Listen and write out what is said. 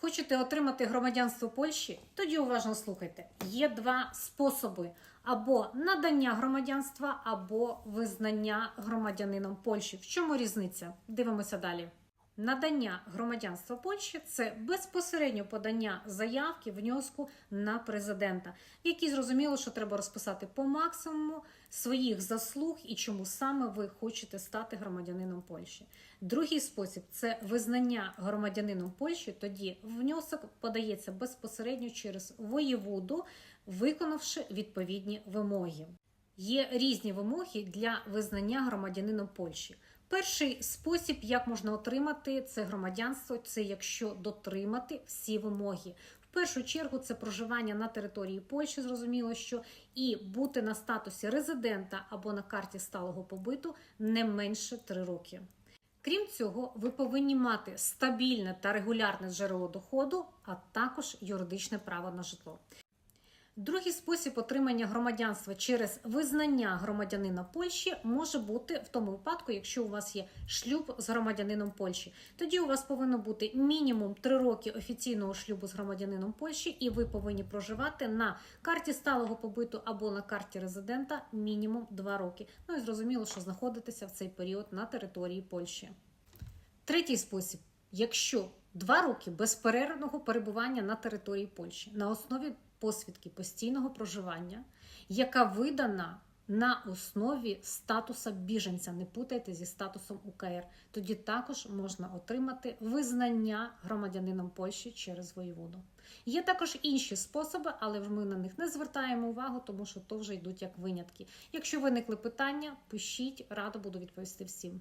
Хочете отримати громадянство Польщі? Тоді уважно слухайте. Є два способи: або надання громадянства, або визнання громадянином Польщі. В чому різниця? Дивимося далі. Надання громадянства Польщі це безпосередньо подання заявки внеску на президента, в якій зрозуміло, що треба розписати по максимуму своїх заслуг і чому саме ви хочете стати громадянином Польщі. Другий спосіб це визнання громадянином Польщі. Тоді внесок подається безпосередньо через воєводу, виконавши відповідні вимоги. Є різні вимоги для визнання громадянином Польщі. Перший спосіб, як можна отримати це громадянство, це якщо дотримати всі вимоги. В першу чергу це проживання на території Польщі, зрозуміло, що і бути на статусі резидента або на карті сталого побиту не менше 3 роки. Крім цього, ви повинні мати стабільне та регулярне джерело доходу, а також юридичне право на житло. Другий спосіб отримання громадянства через визнання громадянина Польщі може бути в тому випадку, якщо у вас є шлюб з громадянином Польщі. Тоді у вас повинно бути мінімум 3 роки офіційного шлюбу з громадянином Польщі, і ви повинні проживати на карті сталого побиту або на карті резидента мінімум 2 роки. Ну і зрозуміло, що знаходитеся в цей період на території Польщі. Третій спосіб: якщо 2 роки безперервного перебування на території Польщі на основі посвідки постійного проживання, яка видана на основі статуса біженця. Не путайте зі статусом УКР. Тоді також можна отримати визнання громадянином Польщі через воєводу. Є також інші способи, але ми на них не звертаємо увагу, тому що то вже йдуть як винятки. Якщо виникли питання, пишіть, радо буду відповісти всім.